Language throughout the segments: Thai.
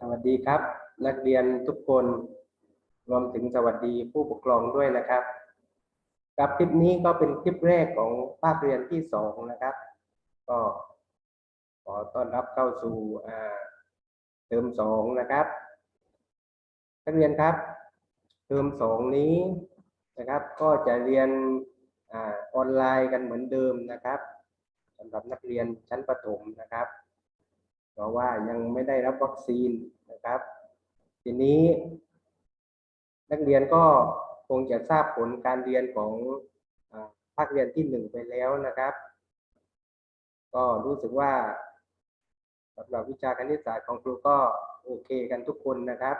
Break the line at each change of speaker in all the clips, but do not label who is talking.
สวัสดีครับ นักเรียนทุกคนรวมถึงสวัสดีผู้ปกครองด้วยนะครับครับคลิปนี้ก็เป็นคลิปแรกของภาคเรียนที่สองนะครับ ก็ขอต้อนรับเข้าสู่อ่าเทอมสองนะครับนักเรียนครับเทอมสองนี้นะครับ ก็จะเรียนอ่าออนไลน์กันเหมือนเดิมนะครับสำหรับนักเรียนชั้นประถมนะครับ เพราะว่ายังไม่ได้รับวัคซีนนะครับ ทีนี้ นักเรียนก็คงจะทราบผลการเรียนของภาคเรียนที่หนึ่งไปแล้วนะครับ ก็รู้สึกว่าสำหรับวิชาคณิตศาสตร์ของครูก็โอเคกันทุกคนนะครับ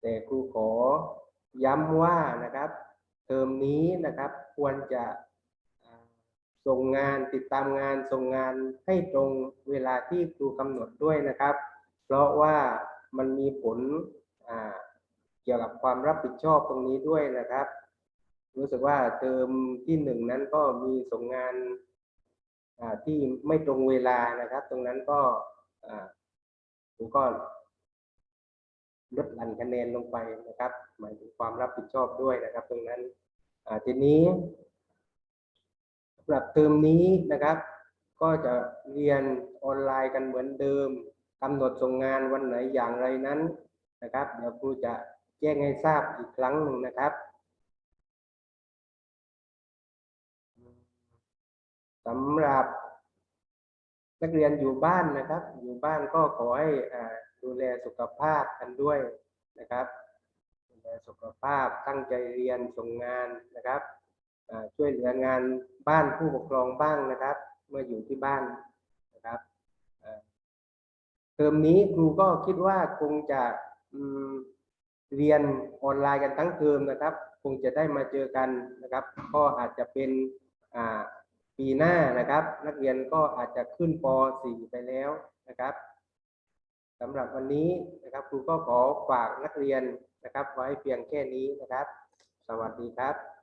แต่ครูขอย้ำว่านะครับ เทอมนี้นะครับควรจะ ส่งงานติดตามงานส่งงานให้ตรงเวลาที่ครูกำหนดด้วยนะครับ เพราะว่ามันมีผลเกี่ยวกับความรับผิดชอบตรงนี้ด้วยนะครับ รู้สึกว่าเทอมที่หนึ่งนั้นก็มีส่งงานที่ไม่ตรงเวลานะครับ ตรงนั้นก็ครูก็ลดหลั่นคะแนนลงไปนะครับ หมายถึงความรับผิดชอบด้วยนะครับ ตรงนั้นทีนี้ สำหรับเทอมนี้นะครับ ก็จะเรียนออนไลน์กันเหมือนเดิมกำหนดส่งงานวันไหนอย่างไรนั้นนะครับ เดี๋ยวครูจะแจ้งให้ทราบอีกครั้งหนึ่งนะครับสำหรับนักเรียนอยู่บ้านนะครับ อยู่บ้านก็ขอให้ดูแลสุขภาพกันด้วยนะครับดูแลสุขภาพตั้งใจเรียนส่งงานนะครับ ช่วยเหลืองานบ้านผู้ปกครองบ้างนะครับ เมื่ออยู่ที่บ้านนะครับเทอมนี้ครูก็คิดว่าคงจะเรียนออนไลน์กันทั้งเทอมนะครับ คงจะได้มาเจอกันนะครับ ก็อาจจะเป็นปีหน้านะครับ นักเรียนก็อาจจะขึ้นป .4 ไปแล้วนะครับสำหรับวันนี้นะครับครูก็ขอฝากนักเรียนนะครับ ไว้เพียงแค่นี้นะครับ สวัสดีครับ